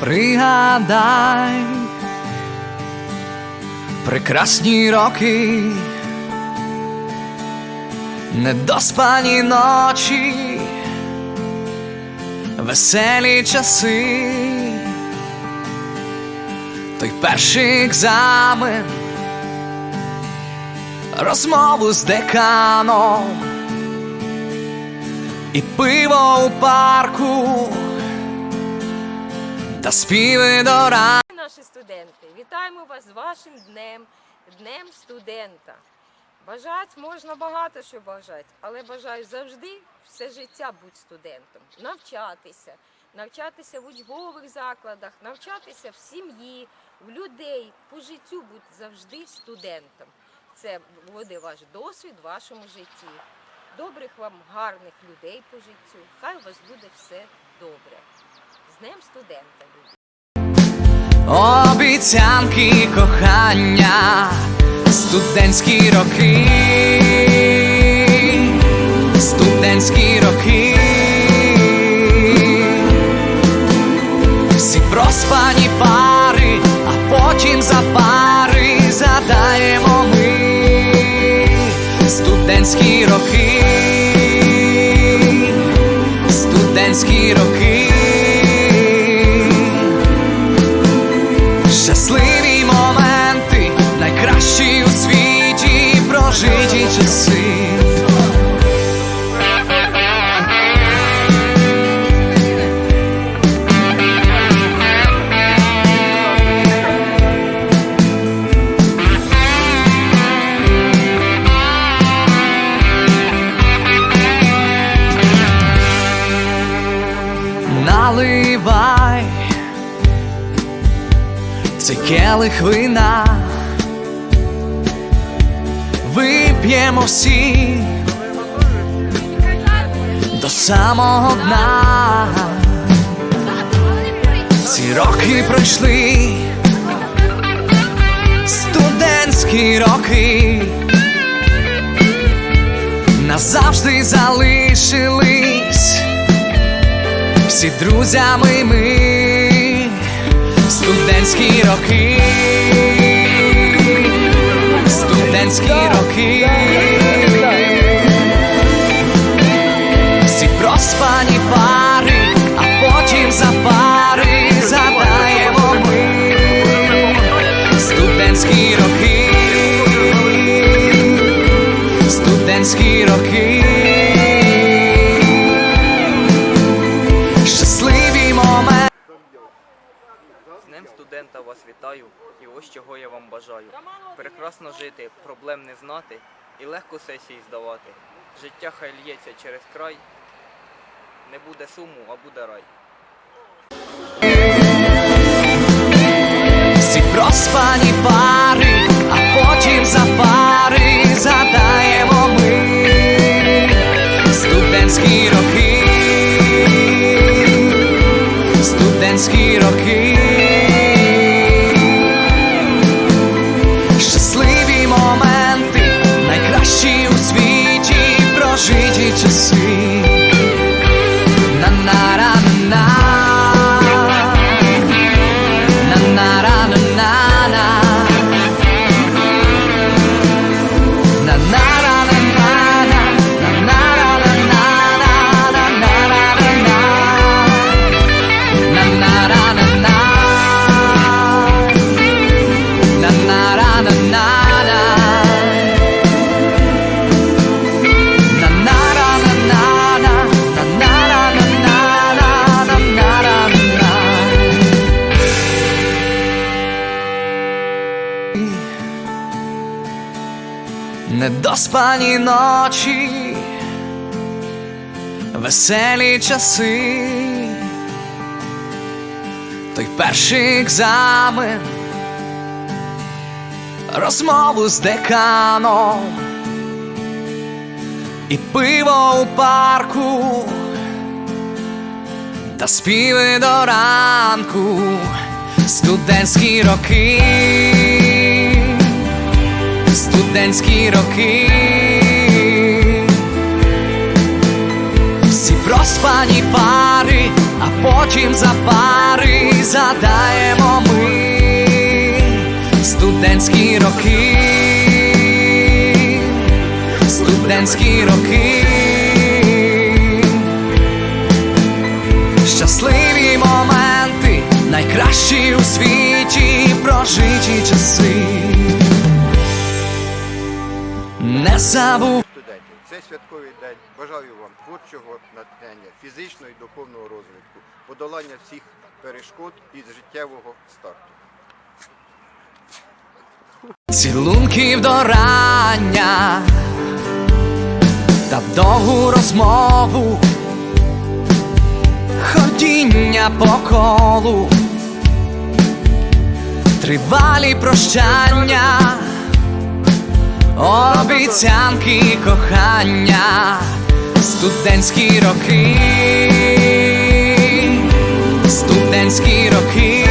Пригадай. Прекрасні роки, недоспані ночі, веселі часи, той перший екзамен, розмову з деканом. І пиво у парку та співи до ранку. Наші студенти, вітаємо вас з вашим днем, днем студента. Бажати можна багато що бажати, але бажаю завжди все життя бути студентом, навчатися, навчатися в учбових закладах, навчатися в сім'ї, в людей, по життю бути завжди студентом. Це буде ваш досвід в вашому житті. Добрих вам, гарних людей по життю. Хай у вас буде все добре. З Днем студента! Обіцянки кохання, студентські роки, студентські роки, всі проспані пари, а потім за пари задаємо ми студентські роки, студентські роки. Щасливі моменти, найкращі у світі прожиті часи. Келих вина. Вип'ємо всі до самого дна. Ці роки пройшли, студентські роки. Назавжди залишились всі друзями ми студентські роки, студентські роки, всі проспані пари, а потім за пари задаємо ми студентські роки, студентські роки. Вас вітаю і ось чого я вам бажаю. Прекрасно жити, проблем не знати і легко сесії здавати. Життя хай лється через край, не буде суму, а буде рай. Недоспані ночі, веселі часи, той перший екзамен, розмову з деканом. І пиво у парку, та співи до ранку, студентські роки студентські роки, всі проспані пари, а потім за пари задаємо ми студентські роки, студентські роки. Щасливі моменти, найкращі Не забув. студентів. Це святковий день. Бажаю вам творчого натхнення, фізичного і духовного розвитку, подолання всіх перешкод і життєвого старту. Цілунків до рання та довгу розмову, ходіння по колу, тривалі прощання, обіцянки кохання, студентські роки, студентські роки.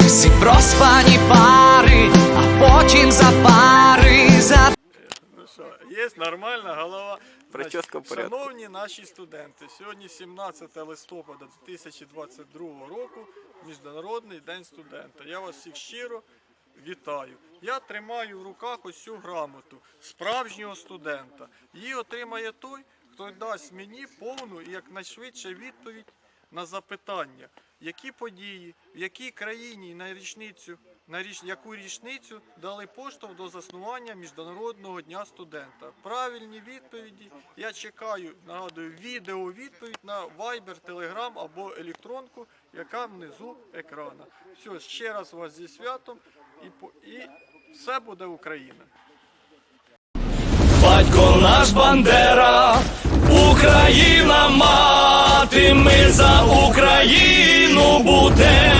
Всі проспані пари, а потім за пари за Ну що, є нормальна голова. Прическа порядку. Шановні наші студенти, сьогодні 17 листопада 2022 року, Міжнародний день студента. Я вас всіх щиро вітаю. Я тримаю в руках ось цю грамоту справжнього студента. Її отримає той, хто дасть мені повну і якнайшвидше відповідь на запитання, які події, в якій країні на річницю, на річ, яку річницю дали поштовх до заснування Міжнародного дня студента. Правильні відповіді я чекаю, нагадую, відео відповідь на Viber, Telegram або електронку, яка внизу екрана. Все, ще раз вас зі святом і, і все буде Україна. Батько наш Бандера, Україна мати, ми за Україну будем.